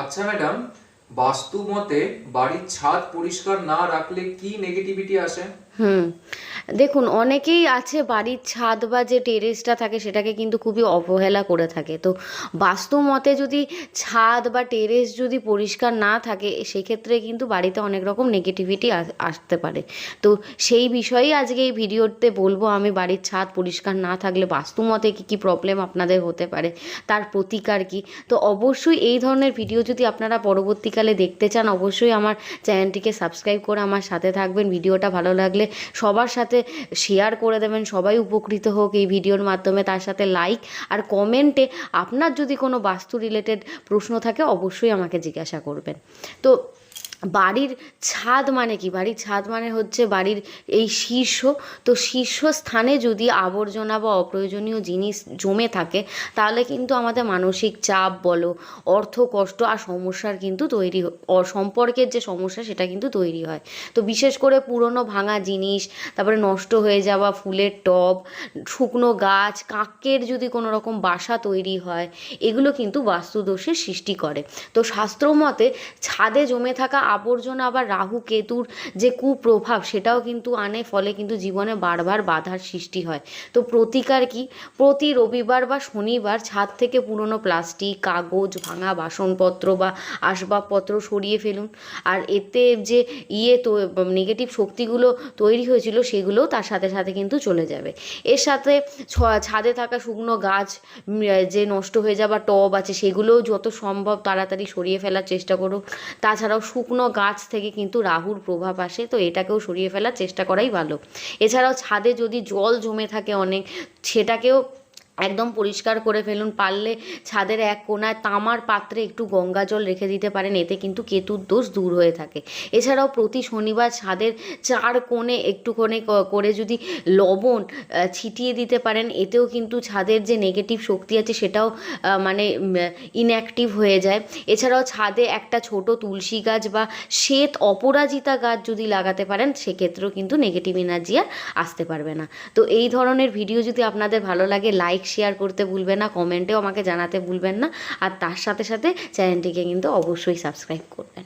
আচ্ছা ম্যাডাম বাস্তু মতে বাড়ির ছাদ পরিষ্কার না রাখলে কি নেগেটিভিটি আসে? হুম দেখুন, অনেকেই আছে বাড়ির ছাদ বা যে টেরেসটা থাকে, সেটাকে কিন্তু খুবই অবহেলা করে থাকে। তো বাস্তু মতে যদি ছাদ বা টেরেস যদি পরিষ্কার না থাকে, সেক্ষেত্রে কিন্তু বাড়িতে অনেক রকম নেগেটিভিটি আসতে পারে। তো সেই বিষয়েই আজকে এই ভিডিওতে বলব, আমি বাড়ির ছাদ পরিষ্কার না থাকলে বাস্তু মতে কী কী প্রবলেম আপনাদের হতে পারে, তার প্রতিকার কী? তো অবশ্যই এই ধরনের ভিডিও যদি আপনারা পরবর্তীকালে দেখতে চান, অবশ্যই আমার চ্যানেলটিকে সাবস্ক্রাইব করে আমার সাথে থাকবেন। ভিডিওটা ভালো লাগলে সবার সাথে শেয়ার করে দেবেন, সবাই উপকৃত হোক এই ভিডিওর মাধ্যমে, তার সাথে লাইক আর কমেন্টে আপনার যদি কোনো বাস্তু রিলেটেড প্রশ্ন থাকে, অবশ্যই আমাকে জিজ্ঞাসা করবেন। তো বাড়ির ছাদ মানে কি? বাড়ির ছাদ মানে হচ্ছে বাড়ির এই শীর্ষ। তো শীর্ষস্থানে যদি আবর্জনা বা অপ্রয়োজনীয় জিনিস জমে থাকে, তাহলে কিন্তু আমাদের মানসিক চাপ বলো, অর্থ কষ্ট আর সমস্যার কিন্তু তৈরি সম্পর্কের যে সমস্যা সেটা কিন্তু তৈরি হয়। তো বিশেষ করে পুরনো ভাঙা জিনিস, তারপরে নষ্ট হয়ে যাওয়া ফুলের টব, শুকনো গাছ, কাকের যদি কোনো রকম বাসা তৈরি হয়, এগুলো কিন্তু বাস্তুদোষের সৃষ্টি করে। তো শাস্ত্র মতে ছাদে জমে থাকা আবর্জনা বা রাহু কেতুর যে কুপ্রভাব, সেটাও কিন্তু আনে, ফলে কিন্তু জীবনে বারবার বাধার সৃষ্টি হয়। তো প্রতিকার কি? প্রতি রবিবার বা শনিবার ছাদ থেকে পুরনো প্লাস্টিক, কাগজ, ভাঙা বাসনপত্র বা আসবাবপত্র সরিয়ে ফেলুন। আর এতে যে ইয়ে তো নেগেটিভ শক্তিগুলো তৈরি হয়েছিল, সেগুলোও তার সাথে সাথে কিন্তু চলে যাবে। এর সাথে ছাদে থাকা শুকনো গাছ যে নষ্ট হয়ে যাওয়া টব আছে, সেগুলোও যত সম্ভব তাড়াতাড়ি সরিয়ে ফেলার চেষ্টা করুন। তাছাড়াও শুকনো গাছ থেকে কিন্তু রাহুর প্রভাব আসে, তো এটাকেও সরিয়ে ফেলার চেষ্টা করাই ভালো। এছাড়াও ছাদে যদি জল জমে থাকে অনেক, সেটাকেও একদম পরিষ্কার করে ফেলুন। পারলে ছাদের এক কোণায় তামার পাত্রে একটু গঙ্গা জল রেখে দিতে পারেন, এতে কিন্তু কেতুর দোষ দূর হয়ে থাকে। এছাড়াও প্রতি শনিবার ছাদের চার কোণে একটু কোণে ক- করে যদি লবণ ছিটিয়ে দিতে পারেন, এতেও কিন্তু ছাদের যে নেগেটিভ শক্তি আছে সেটাও মানে ইনঅ্যাক্টিভ হয়ে যায়। এছাড়াও ছাদে একটা ছোট তুলসী গাছ বা শ্বেত অপরাজিতা গাছ যদি লাগাতে পারেন, সেক্ষেত্রেও কিন্তু নেগেটিভ এনার্জি আর আসতে পারবে না। তো এই ধরনের ভিডিও যদি আপনাদের ভালো লাগে লাইক শেয়ার করতে ভুলবেন না কমেন্টেও আমাকে জানাতে ভুলবেন না। আর তার সাথে সাথে চ্যানেলটিকে কিন্তু অবশ্যই সাবস্ক্রাইব করবেন।